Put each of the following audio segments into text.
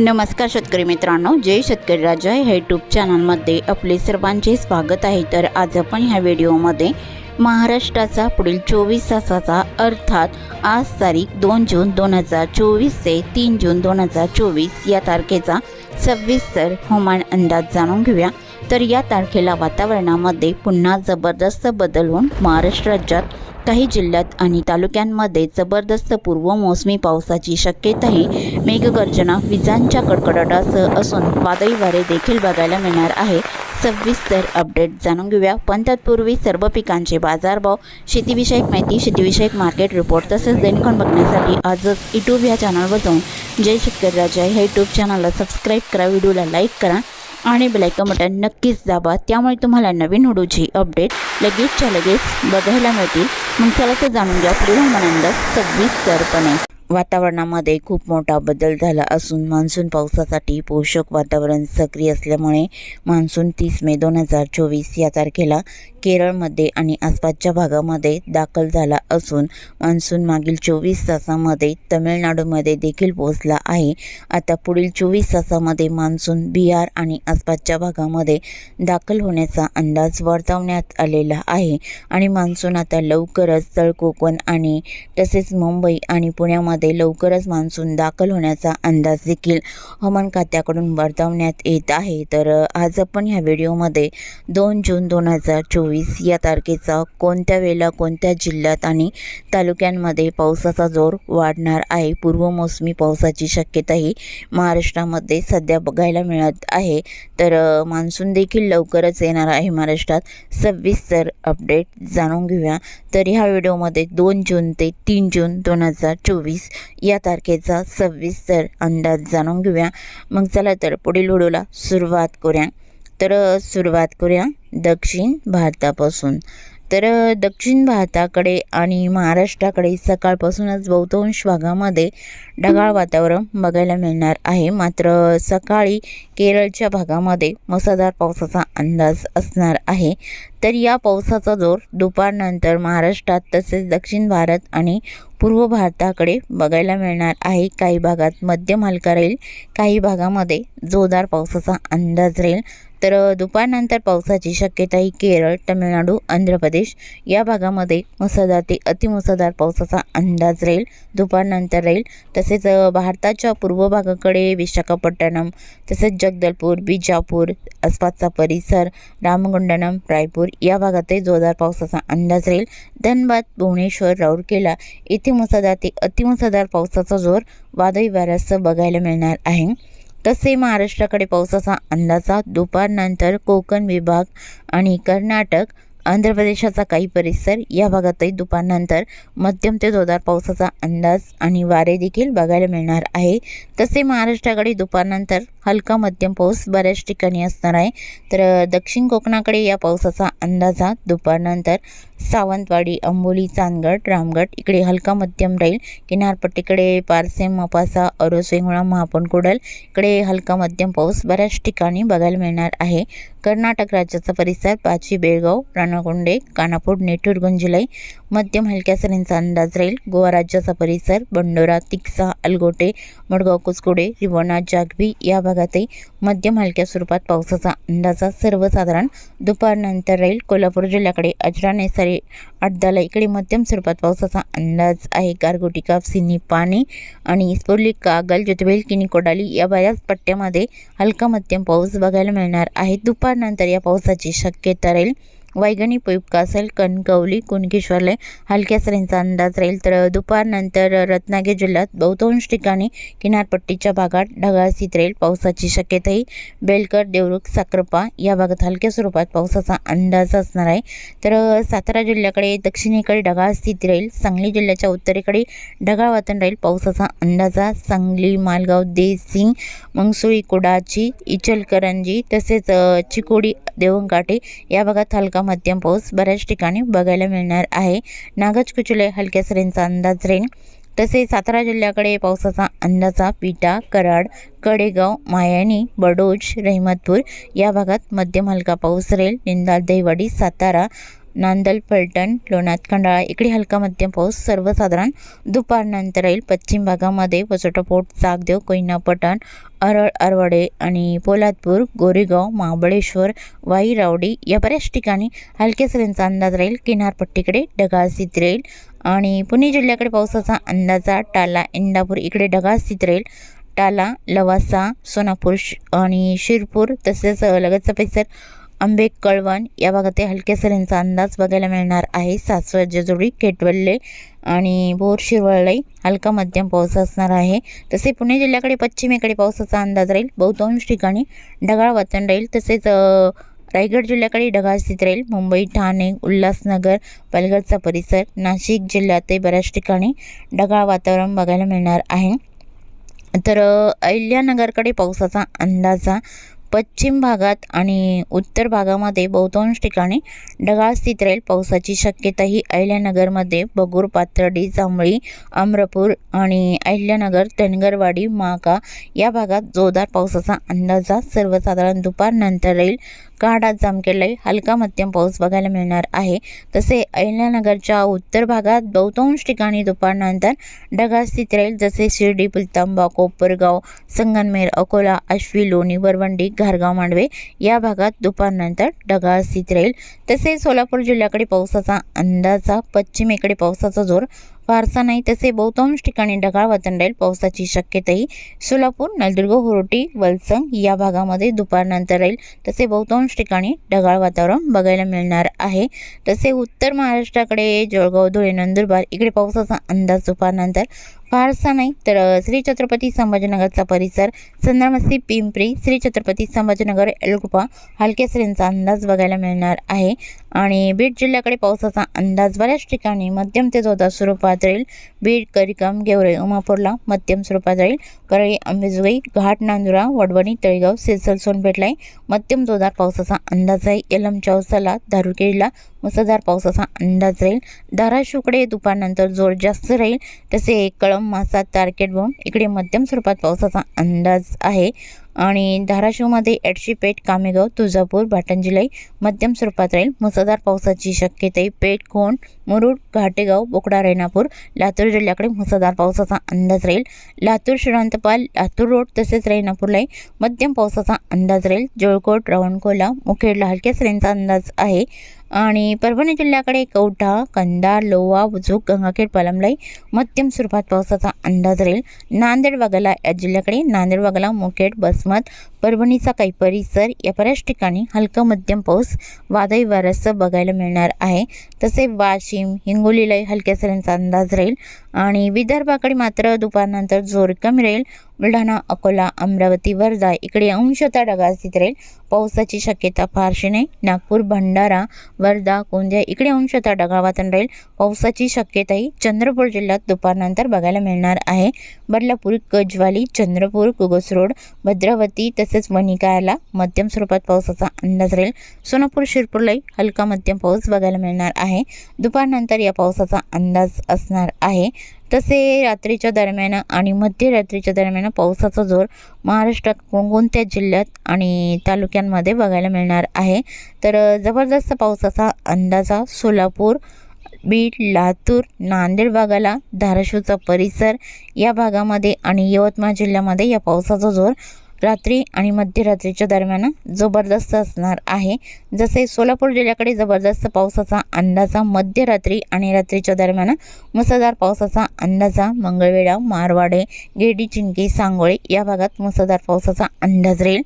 नमस्कार शेतकरी मित्रांनो जय शेतकरी राजा ह्या यूट्यूब चॅनलमध्ये आपले सर्वांचे स्वागत आहे. तर आज आपण ह्या व्हिडिओमध्ये महाराष्ट्राचा पुढील चोवीस तासाचा अर्थात आज तारीख दोन जून दोन हजार चोवीस ते तीन जून दोन हजार चोवीस या तारखेचा सविस्तर हवामान अंदाज जाणून घेऊया. तर या तारखेला वातावरणामध्ये पुन्हा जबरदस्त बदल होऊन महाराष्ट्र राज्यात काही जिल्ह्यात आणि तालुक्यांमध्ये जबरदस्त पूर्व मोसमी पावसाची शक्यताही मेघगर्जना विजांच्या कडकडाटासह असून वादळी वारे देखील बघायला मिळणार आहे. सविस्तर अपडेट जाणून घेऊया. पण तत्पूर्वी सर्व पिकांचे बाजारभाव शेतीविषयक माहिती शेतीविषयक मार्केट रिपोर्ट तसेच दैनिकन बघण्यासाठी आजच यूट्यूब या चॅनलवर जाऊन जय शेतकरी राजा ह्या यूट्यूब चॅनलला सबस्क्राईब करा. व्हिडिओला लाईक करा. आणि बेलायकन बटन नक्कीच दाबा त्यामुळे तुम्हाला नवीन हुडूची अपडेट लगेचच्या लगेच बघायला मिळतील. मग चला तर जाणून घ्या पुढील हवामान तरपणे वातावरणामध्ये खूप मोठा बदल झाला असून मान्सून पावसासाठी पोषक वातावरण सक्रिय असल्यामुळे मान्सून तीस मे दोन हजार चोवीस या तारखेला केरळमध्ये आणि आसपासच्या भागामध्ये दाखल झाला असून मान्सून मागील चोवीस तासामध्ये तमिळनाडूमध्ये देखील पोहोचला आहे. आता पुढील चोवीस तासामध्ये मान्सून बिहार आणि आसपासच्या भागामध्ये दाखल होण्याचा अंदाज वर्तवण्यात आलेला आहे आणि मान्सून आता लवकरच तळ कोकण आणि तसेच मुंबई आणि पुण्यामध्ये लवकरच मान्सून दाखल होण्याचा अंदाज देखील हवामान खात्याकडून वर्तवण्यात येत आहे. तर आज आपण ह्या व्हिडिओमध्ये दोन जून दोन हजार चोवीस या तारखेचा कोणत्या वेळेला कोणत्या जिल्ह्यात आणि तालुक्यांमध्ये पावसाचा जोर वाढणार आहे पूर्व मोसमी पावसाची शक्यताही महाराष्ट्रामध्ये सध्या बघायला मिळत आहे. तर मान्सून देखील लवकरच येणार आहे महाराष्ट्रात. सविस्तर अपडेट जाणून घेऊया. तर ह्या व्हिडिओमध्ये दोन जून ते तीन जून दोन हजार चोवीस या तारखेचा सविस्तर अंदाज जाणून घेऊया. मग चला तर पुढील व्हिडिओला सुरुवात करूया. तर सुरुवात करूया दक्षिण भारतापासून. तर दक्षिण भारताकडे आणि महाराष्ट्राकडे सकाळपासूनच बहुतांश भागामध्ये ढगाळ वातावरण बघायला मिळणार आहे. मात्र सकाळी केरळच्या भागामध्ये मुसळधार पावसाचा अंदाज असणार आहे. तर या पावसाचा जोर दुपारनंतर महाराष्ट्रात तसेच दक्षिण भारत आणि पूर्व भारताकडे बघायला मिळणार आहे. काही भागात मध्यम हलका राहील काही भागामध्ये जोरदार पावसाचा अंदाज राहील. तर दुपारनंतर पावसाची शक्यता ही केरळ तमिळनाडू आंध्र प्रदेश या भागामध्ये मुसळधार ते अतिमुसळधार पावसाचा अंदाज राहील. दुपारनंतर राहील. तसेच भारताच्या पूर्व भागाकडे विशाखापट्टणम तसेच जगदलपूर बिजापूर आसपासचा परिसर रामगुंडनम रायपूर या भागातही जोरदार पावसाचा अंदाज राहील. धनबाद भुवनेश्वर राऊरकेला येथे मुसळधार ते अतिमुसळधार पावसाचा जोर वादळी वाऱ्यासह बघायला मिळणार आहे. तसे महाराष्ट्राकडे पावसाचा अंदाजा दुपारनंतर कोकण विभाग आणि कर्नाटक आंध्र प्रदेशाचा काही परिसर या भागातही दुपारनंतर मध्यम ते जोरदार पावसाचा अंदाज आणि वारे देखील बघायला मिळणार आहे. तसे महाराष्ट्राकडे दुपारनंतर हलका मध्यम पाऊस बऱ्याच ठिकाणी असणार आहे. तर दक्षिण कोकणाकडे या पावसाचा अंदाजा दुपारनंतर सावंतवाडी अंबोली चांदगड रामगड इकडे हलका मध्यम राहील. किनारपट्टीकडे पारसे मपासा अरोस वेंगुळा महापण इकडे हलका मध्यम पाऊस बऱ्याच ठिकाणी बघायला मिळणार आहे. कर्नाटक राज्याचा परिसर पाची बेळगाव राणाकोंडे कानापूर नेटूर गुंजिलाई मध्यम हलक्या सरींचा अंदाज राहील. गोवा राज्याचा परिसर बंडोरा तिक्सा अलगोटे मडगाव कुसकुडे रिवणा जागबी या भागातही मध्यम हलक्या स्वरूपात पावसाचा अंदाजा सर्वसाधारण. दुपारनंतर राहील कोल्हापूर जिल्ह्याकडे अजरा नेसारी अड्डाला इकडे मध्यम स्वरूपात पावसाचा अंदाज आहे. गारगोटी कापसिनी पाने आणि इस्पोर्ली कागल ज्योतिबेल किनी कोडाली या बऱ्याच पट्ट्यामध्ये हलका मध्यम पाऊस बघायला मिळणार आहे. दुपारनंतर या पावसाची शक्यता राहील. वैगणी उपयुक्त असेल कणकवली कुणकेश्वरले हलक्या सरींचा अंदाज राहील तर दुपारनंतर रत्नागिरी जिल्ह्यात बहुतांश ठिकाणी किनारपट्टीच्या भागात ढगाळ स्थित राहील. पावसाची शक्यताही बेलकर देवरुख साक्रपा या भागात हलक्या स्वरूपात पावसाचा अंदाज असणार आहे. तर सातारा जिल्ह्याकडे दक्षिणेकडे ढगाळ स्थिती राहील. सांगली जिल्ह्याच्या उत्तरेकडे ढगाळ वातावरण राहील. पावसाचा अंदाजा सांगली मालगाव देसिंग मंगसुळी कुडाची इचलकरंजी तसेच चिकोडी देवंकाटे या भागात हलका मध्यम पाऊस बऱ्याच ठिकाणी बघायला मिळणार आहे. नागज कुचुले हलक्या सरींचा अंदाज रेन. तसेच सातारा जिल्ह्याकडे पावसाचा अंदाजा पिटा कराड कडेगाव मायानी बडोज रहिमतपूर या भागात मध्यम हलका पाऊस रेल निंदाल दहिवाडी सातारा नांदल फलटण लोणात खंडाळा इकडे हलका मध्यम पाऊस सर्वसाधारण दुपारनंतर राहील पश्चिम भागामध्ये वसोटापोट चाकदेव कोयना पठाण अरळ अरवडे आणि पोलादपूर गोरेगाव महाबळेश्वर वाई रावडी या बऱ्याच ठिकाणी हलक्या सरींचा अंदाज राहील. किनारपट्टीकडे ढगाळ स्थित राहील आणि पुणे जिल्ह्याकडे पावसाचा अंदाजा टाला इंदापूर इकडे ढगाळ स्थित राहील. टाला लवासा सोनापूर श- आणि शिरपूर तसेच लगतचा परिसर आंबे कळवण या भागातील हलक्या सरींचा अंदाज बघायला मिळणार आहे. सासवड जेजुरी केटवल्ले आणि बोर शिरवळलाई हलका मध्यम पाऊस असणार आहे. तसे पुणे जिल्ह्याकडे पश्चिमेकडे पावसाचा अंदाज राहील. बहुतांश ठिकाणी ढगाळ वातावरण राहील. तसेच रायगड जिल्ह्याकडे ढगाळ स्थित राहील. मुंबई ठाणे उल्हासनगर पालघरचा परिसर नाशिक जिल्ह्यातही बऱ्याच ठिकाणी ढगाळ वातावरण बघायला मिळणार आहे. तर अहिल्यानगरकडे पावसाचा अंदाजा पश्चिम भागात आणि उत्तर भागामध्ये बहुतांश ठिकाणी ढगाळ स्थित राहील पावसाची शक्यता ही अहिल्यानगरमध्ये बगूर पाथर्डी जांभळी अमरपूर आणि अहिल्यानगर धनगरवाडी माका या भागात जोरदार पावसाचा अंदाजा. सर्वसाधारण दुपारनंतर राहील काढा जामखेडलाही हलका मध्यम पाऊस बघायला मिळणार आहे. तसे अहिल्यानगरच्या उत्तर भागात बहुतांश ठिकाणी दुपारनंतर ढगाळ स्थिती राहील. जसे शिर्डी पुलतांबा कोपरगाव संगनमेर अकोला आश्वी लोणी वरवंडी घारगाव मांडवे या भागात दुपारनंतर ढगाळ स्थिती राहील. तसेच सोलापूर जिल्ह्याकडे पावसाचा अंदाजा पश्चिमेकडे पावसाचा जोर फारसा नाही तसे बहुतांश ठिकाणी ढगाळ वातावरण राहील पावसाची शक्यताही. सोलापूर नळदुर्ग हुरोटी वलसंग या भागामध्ये दुपारनंतर राहील. तसे बहुतांश ठिकाणी ढगाळ वातावरण बघायला मिळणार आहे. तसे उत्तर महाराष्ट्राकडे जळगाव धुळे नंदुरबार इकडे पावसाचा अंदाज दुपारनंतर फारसा नाही तर श्री छत्रपती संभाजीनगरचा परिसर संदर्मसी पिंपरी श्री छत्रपती संभाजीनगर एलगुपा हलक्या सरींचा अंदाज बघायला मिळणार आहे. आणि बीड जिल्ह्याकडे पावसाचा अंदाज बऱ्याच ठिकाणी मध्यम ते जोरदार स्वरूपात राहील. बीड करिकम गेवरे उमापूरला मध्यम स्वरूपात राहील. परळी अंबेजोगाई घाट नांदुरा वडवणी तळेगाव सिरसल आहे मध्यम जोरदार पावसाचा अंदाज आहे एलम चौसाला दारुकेडला मुसळधार पावसाचा अंदाज राहील. धाराशिवकडे दुपारनंतर जोर जास्त राहील. तसे कळम मासा तारकेट बोम इकडे मध्यम स्वरूपात पावसाचा अंदाज आहे. आणि धाराशिवमध्ये एडशीपेठ कामेगाव तुळजापूर भाटंजिलाई मध्यम स्वरूपात राहील. मुसळधार पावसाची शक्यताही पेठ कोण? मुरुड घाटेगाव बोकडा रेणापूर लातूर जिल्ह्याकडे मुसळधार पावसाचा अंदाज राहील. लातूर श्रीरांतपाल लातूर रोड तसेच रेणापूरलाही मध्यम पावसाचा अंदाज राहील. जोळकोट रावणकोला मुखेडला हलक्या सरींचा अंदाज आहे. आणि परभणी जिल्ह्याकडे कवठा कंधार लोवा बुजुक गंगाखेड पालमलाई मध्यम स्वरूपात पावसाचा अंदाज राहील. नांदेड वाघाला या जिल्ह्याकडे नांदेड वाघाला मुखेड बसमत परभणीचा काही परिसर या बऱ्याच ठिकाणी हलका मध्यम पाऊस वादळी वाऱ्यासह बघायला मिळणार आहे. तसे वाशिम हिंगोलीलाही हलक्या सरींचा अंदाज राहील आणि विदर्भाकडे मात्र दुपारनंतर जोर कमी राहील. बुलढाणा अकोला अमरावती वर्धा इकडे अंशतः ढगास्थित राहील. पावसाची शक्यता फारशी नाही. नागपूर भंडारा वर्धा गोंदिया इकडे अंशतः ढगाळ वातावरण राहील. पावसाची शक्यताही चंद्रपूर जिल्ह्यात दुपारनंतर बघायला मिळणार आहे. बदलापूर गजवाली चंद्रपूर कुगस रोड भद्रावती तसेच मणिकायाला मध्यम स्वरूपात पावसाचा अंदाज राहील. सोनापूर शिरपूरलाही हलका मध्यम पाऊस बघायला मिळणार आहे. दुपारनंतर या पावसाचा अंदाज असणार आहे. तसे रात्रीच्या दरम्यान आणि मध्यरात्रीच्या दरम्यान पावसाचा जोर महाराष्ट्रात कोणकोणत्या जिल्ह्यात आणि तालुक्यांमध्ये बघायला मिळणार आहे. तर जबरदस्त पावसाचा अंदाजा सोलापूर बीड लातूर नांदेड भागाला धाराशिवचा परिसर या भागामध्ये आणि यवतमाळ जिल्ह्यामध्ये या पावसाचा जोर रात्री आणि मध्यरात्रीच्या दरम्यान जबरदस्त असणार आहे. जसे सोलापूर जिल्ह्याकडे जबरदस्त पावसाचा अंदाजा मध्यरात्री आणि रात्रीच्या दरम्यान मुसळधार पावसाचा अंदाजा मंगळवेढा मारवाडे गेडी चिंकी सांगोळे या भागात मुसळधार पावसाचा अंदाज राहील.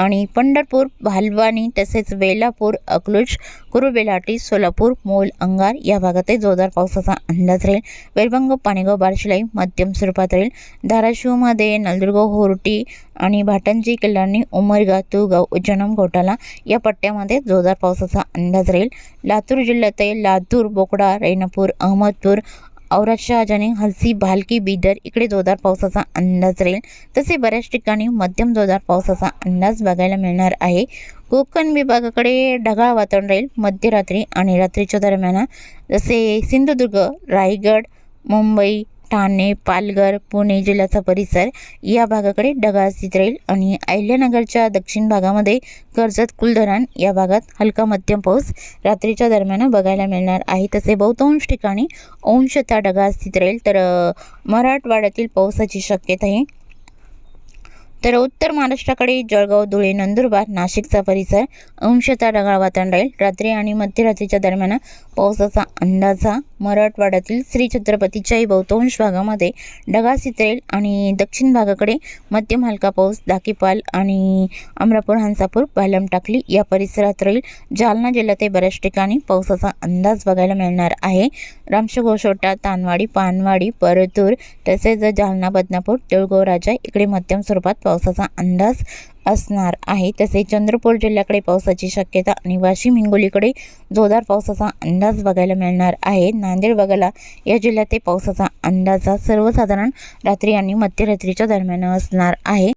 आणि पंढरपूर भालवानी तसेच वेलापूर अकलूज कुरुबेलाटी सोलापूर मोल अंगार या भागातही जोरदार पावसाचा अंदाज राहील. वेलबंग पाणेगाव बारशिलाई मध्यम स्वरूपात राहील. धाराशिवमध्ये नलदुर्ग होरटी आणि भाटंजी किल्लांनी उमरगा तुगाव उज्जैनम घोटाला या पट्ट्यामध्ये जोरदार पावसाचा अंदाज राहील. लातूर जिल्ह्यातही लातूर बोकडा रेणापूर अहमदपूर औरत शहाजानी हलसी भालकी बिदर इकडे जोरदार पावसाचा अंदाज राहील. तसे बऱ्याच ठिकाणी मध्यम जोरदार पावसाचा अंदाज बघायला मिळणार आहे. कोकण विभागाकडे ढगाळ वातावरण राहील. मध्यरात्री आणि रात्रीच्या दरम्यान जसे सिंधुदुर्ग रायगड मुंबई ठाणे पालघर पुणे जिल्ह्याचा परिसर. या भागाकडे ढगाळ स्थिती राहील आणि अहिल्यानगरच्या दक्षिण भागामध्ये कर्जत कुलधरण या भागात हलका मध्यम पाऊस रात्रीच्या दरम्यान बघायला मिळणार आहे. तसे बहुतांश ठिकाणी अंशतः ढगाळ स्थिती राहील. तर मराठवाड्यातील पावसाची शक्यता आहे. तर उत्तर महाराष्ट्राकडे जळगाव धुळे नंदुरबार नाशिकचा परिसर अंशतः ढगाळ वातावरण राहील. रात्री आणि मध्यरात्रीच्या दरम्यान पावसाचा अंदाजा मराठवाड्यातील श्री छत्रपतीच्याही बहुतांश भागामध्ये ढगाळ सितरेल आणि दक्षिण भागाकडे मध्यम हलका पाऊस दाकीपाल आणि अमरापूर हंसापूर पालम टाकली या परिसरात राहील. जालना जिल्ह्यातही बऱ्याच ठिकाणी पावसाचा अंदाज बघायला मिळणार आहे. रामशगोशोटा तानवाडी पानवाडी परतूर तसेच जालना बदनापूर तिळगाव राजा इकडे मध्यम स्वरूपात पावसाचा अंदाज असणार आहे. तसेच चंद्रपूर जिल्ह्याकडे पावसाची शक्यता आणि वाशिम हिंगोलीकडे जोरदार पावसाचा अंदाज बघायला मिळणार आहे. नांदेड बघायला या जिल्ह्यात पावसाचा अंदाजा सर्वसाधारण रात्री आणि मध्यरात्रीच्या दरम्यान असणार आहे.